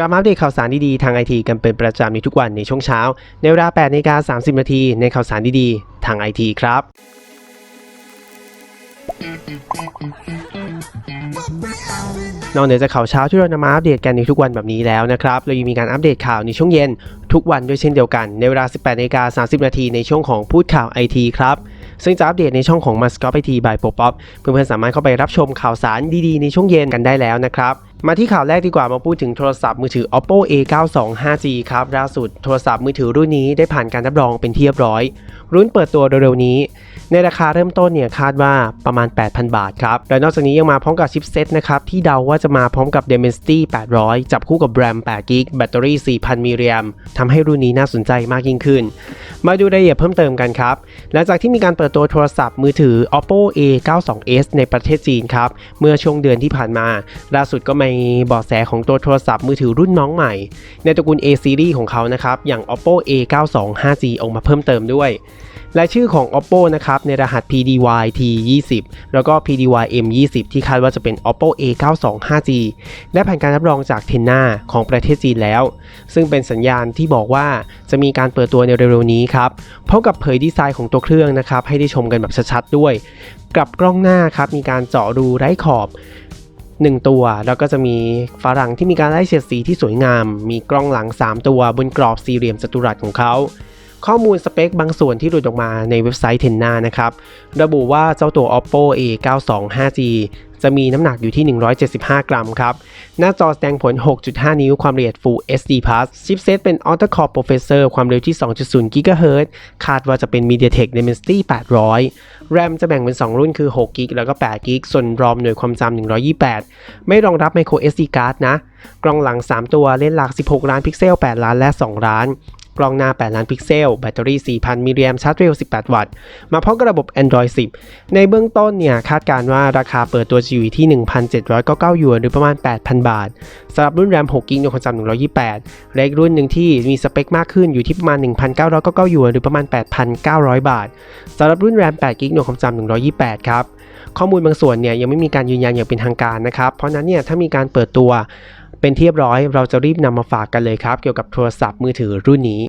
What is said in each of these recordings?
กลับมาอัปเดตข่าวสารดีๆ ทางไอทีกันเป็นประจำในทุกวันในช่วงเช้า ในเวลา8นาฬิกา30 นาทีในข่าวสารดีๆ ทางไอทีครับ นอกเหนือจากข่าวเช้าที่เรานำมาอัปเดตกันในทุกวันแบบนี้แล้วนะครับ เรายังมีการอัปเดตข่าวในช่วงเย็น ทุกวันด้วยเช่นเดียวกัน ในเวลา 18นาฬิกา30 นาทีในช่วงของพูดข่าวไอทีครับซึ่งจะอัปเดตในช่องของ m u s c o p IT by p o p o p เพื่อนๆสามารถเข้าไปรับชมข่าวสารดีๆ ในช่วงเย็นกันได้แล้วนะครับ มาที่ข่าวแรกดีกว่ามาพูดถึงโทรศัพท์มือถือ Oppo A92 5G ครับล่าสุดโทรศัพท์มือถือรุ่นนี้ได้ผ่านการรับรองเป็นที่เรียบร้อย รุ่นเปิดตัวเร็วๆนี้ ในราคาเริ่มต้นเนี่ยคาดว่าประมาณ 8,000 บาทครับและนอกจากนี้ยังมาพร้อมกับชิปเซ็ตนะครับที่เดาว่าจะมาพร้อมกับ Dimensity 800 จับคู่กับ RAM 8 g b แบตเตอรี่ 4,000 มิลลิแอมทำให้รุ่นนี้น่าสนใจมากยิ่งขึ้น มาดูรายละเอียดเพิ่มเติมกันครับหลังจากที่มีการเปิดตัวโทรศัพท์มือถือ Oppo A92s ในประเทศจีนครับเมื่อช่วงเดือนที่ผ่านมาล่าสุดก็มีเบาะแสของตัวโทรศัพท์มือถือรุ่นน้องใหม่ ในตระกูล A series ของเขานะครับ อย่าง Oppo A92 5G ออกมาเพิ่มเติมด้วยรายชื่อของ Oppo นะครับ ในรหัส PDY T20 แล้วก็ PDY M20 ที่คาดว่าจะเป็น Oppo A92 5G ได้ผ่านการรับรองจากเทนนาของประเทศจีนแล้ว ซึ่งเป็นสัญญาณที่บอกว่าจะมีการเปิดตัวในเร็วๆนี้ครับพร้อมกับเผยดีไซน์ของตัวเครื่องนะครับให้ได้ชมกันแบบชัดๆด้วย กับกล้องหน้าครับมีการเจาะรูไร้ขอบ 1 ตัว แล้วก็จะมีฝาหลังที่มีการไล่เฉดสีที่สวยงาม มีกล้องหลัง 3 ตัวบนกรอบสี่เหลี่ยมจัตุรัสของเขา ข้อมูลสเปคบางส่วนที่หลุดออกมาในเว็บไซต์เทนนานะครับ ระบุว่าเจ้าตัว Oppo A92 5G จะมีน้ำหนักอยู่ที่ 175 กรัมครับ หน้าจอแสดงผล 6.5 นิ้ว ความละเอียด Full HD Plus ชิปเซตเป็น Octa-core Processor ความเร็วที่ 2.0 GHz คาดว่าจะเป็น MediaTek Dimensity 800 RAM จะแบ่งเป็น 2 รุ่นคือ 6 g b แล้วก็8 g b ส่วน ROM หน่วยความจำ128 ไม่รองรับ Micro SD card นะ กล้องหลัง 3 ตัวเลนส์หลัก 16 ล้านพิกเซล 8 ล้านและ 2 ล้าน กล้องหน้า 8 ล้านพิกเซล แบตเตอรี่ 4,000 มิลลิแอมชาร์จเร็ว 18 วัตต์ มาพร้อมกับระบบ Android 10 ในเบื้องต้นเนี่ยคาดการณ์ว่าราคาเปิดตัวจะอยู่ที่ 1,799หยวนหรือประมาณ 8,000 บาทสำหรับรุ่น RAM 6 g b ในความจำ128และอีกรุ่นหนึ่งที่มีสเปคมากขึ้นอยู่ที่ประมาณ 1,999หยวนหรือประมาณ 8,900 บาทสำหรับรุ่น RAM 8 g b ในความจำ128 ครับข้อมูลบางส่วนเนี่ยยังไม่มีการยืนยันอย่างเป็นทางการนะครับ เพราะนั้นเนี่ยถ้ามีการเปิดตัว เป็นที่เรียบร้อยเราจะรีบนำมาฝากกันเลยครับ เกี่ยวกับโทรศัพท์มือถือรุ่นนี้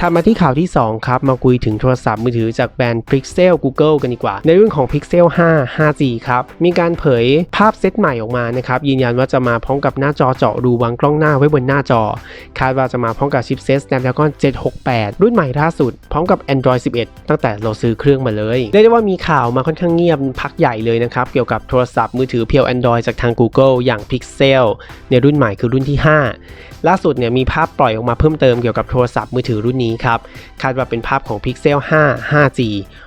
ถัดมาที่ข่าวที่ 2 ครับ มาคุยถึงโทรศัพท์มือถือจากแบรนด์ Pixel Google กันดีกว่า ในเรุ่นของ Pixel 5 5G ครับ มีการเผยภาพเซตใหม่ออกมานะครับ ยืนยันว่าจะมาพร้อมกับหน้าจอเจาะรูวางกล้องหน้าไว้บนหน้าจอ คาดว่าจะมาพร้อมกับชิปเซต Snapdragon 768 รุ่นใหม่ล่าสุด พร้อมกับ Android 11 ตั้งแต่เราซื้อเครื่องมาเลยเรียกได้ว่ามีข่าวมาค่อนข้างเงียบพักใหญ่เลยนะครับเกี่ยวกับโทรศัพท์มือถือเพียว Android จากทาง Google อย่าง Pixel ในรุ่นใหม่คือรุ่นที่ 5 ล่าสุดเนี่ยมีภาพปล่อยออกมาเพิ่มเติมเกี่ยวกับโทรศัพท์มือถือรุ่นนี้ครับ คาดว่าเป็นภาพของ Pixel 5 5G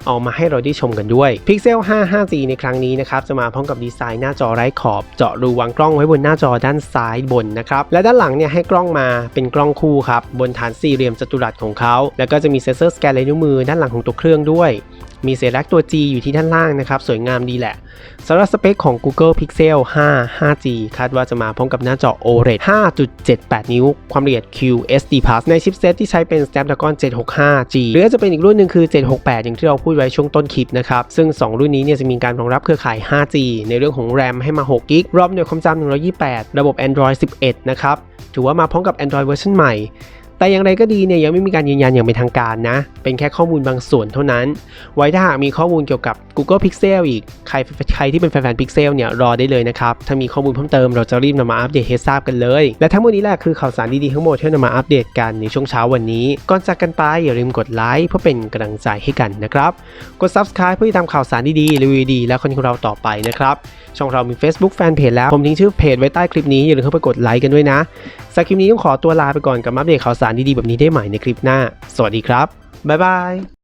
ออกมาให้เราได้ชมกันด้วย Pixel 5 5G ในครั้งนี้นะครับจะมาพร้อมกับดีไซน์หน้าจอไร้ขอบ เจาะรูวางกล้องไว้บนหน้าจอด้านซ้ายบนนะครับ และด้านหลังเนี่ยให้กล้องมาเป็นกล้องคู่ครับบนฐานสี่เหลี่ยมจัตุรัสของเขา แล้วก็จะมีเซ็นเซอร์สแกนลายนิ้วมือด้านหลังของตัวเครื่องด้วย มีสัญลักตัว G อยู่ที่ด้านล่างนะครับ สวยงามดีแหละสำหรับสเปคของ Google Pixel 5 5G คาดว่าจะมาพร้อมกับหน้าจอ OLED 5.78 นิ้ว ความละเอียด QSD Plus ในชิปเซตที่ใช้เป็น Snapdragon 765G หรือจะเป็นอีกรุ่นหนึ่งคือ 768 อย่างที่เราพูดไว้ช่วงต้นคลิปนะครับ ซึ่ง 2 รุ่นนี้เนี่ยจะมีการรองรับเครือข่าย 5G ในเรื่องของ RAM ให้มา 6 g b รอบหน่วยความจำ128 ระบบ Android 11 นะครับ ถือว่ามาพร้อมกับ Android เวอร์ชันใหม่ แต่อย่างไรก็ดีเนี่ยยังไม่มีการยืนยันอย่างเป็นทางการนะ เป็นแค่ข้อมูลบางส่วนเท่านั้น ไว้ถ้าหากมีข้อมูลเกี่ยวกับ Google Pixel อีก ใครใครที่เป็นแฟนๆ Pixel เนี่ยรอได้เลยนะครับ ถ้ามีข้อมูลเพิ่มเติมเราจะรีบนำมาอัปเดตให้ทราบกันเลย และทั้งหมดนี้แหละคือข่าวสารดีๆทั้งหมดที่นำมาอัปเดตกันในช่วงเช้าวันนี้ ก่อนจากกันไปอย่าลืมกดไลค์เพื่อเป็นกำลังใจให้กันนะครับ กด Subscribe เพื่อติดตามข่าวสารดีๆรีวิวดีและคนของเราต่อไปนะครับ ช่องเรามี Facebook Fanpage แล้ว ผมทิ้งชื่อเพจไว้ใต้คลิปนี้อย่าลืมเข้าไปกดไลค์กันด้วยนะสำหรับคลิปนี้ต้องขอตัวลาไปก่อนกับอัปเดตข่าวสารดีๆแบบนี้ได้ใหม่ในคลิปหน้า สวัสดีครับ บ๊ายบาย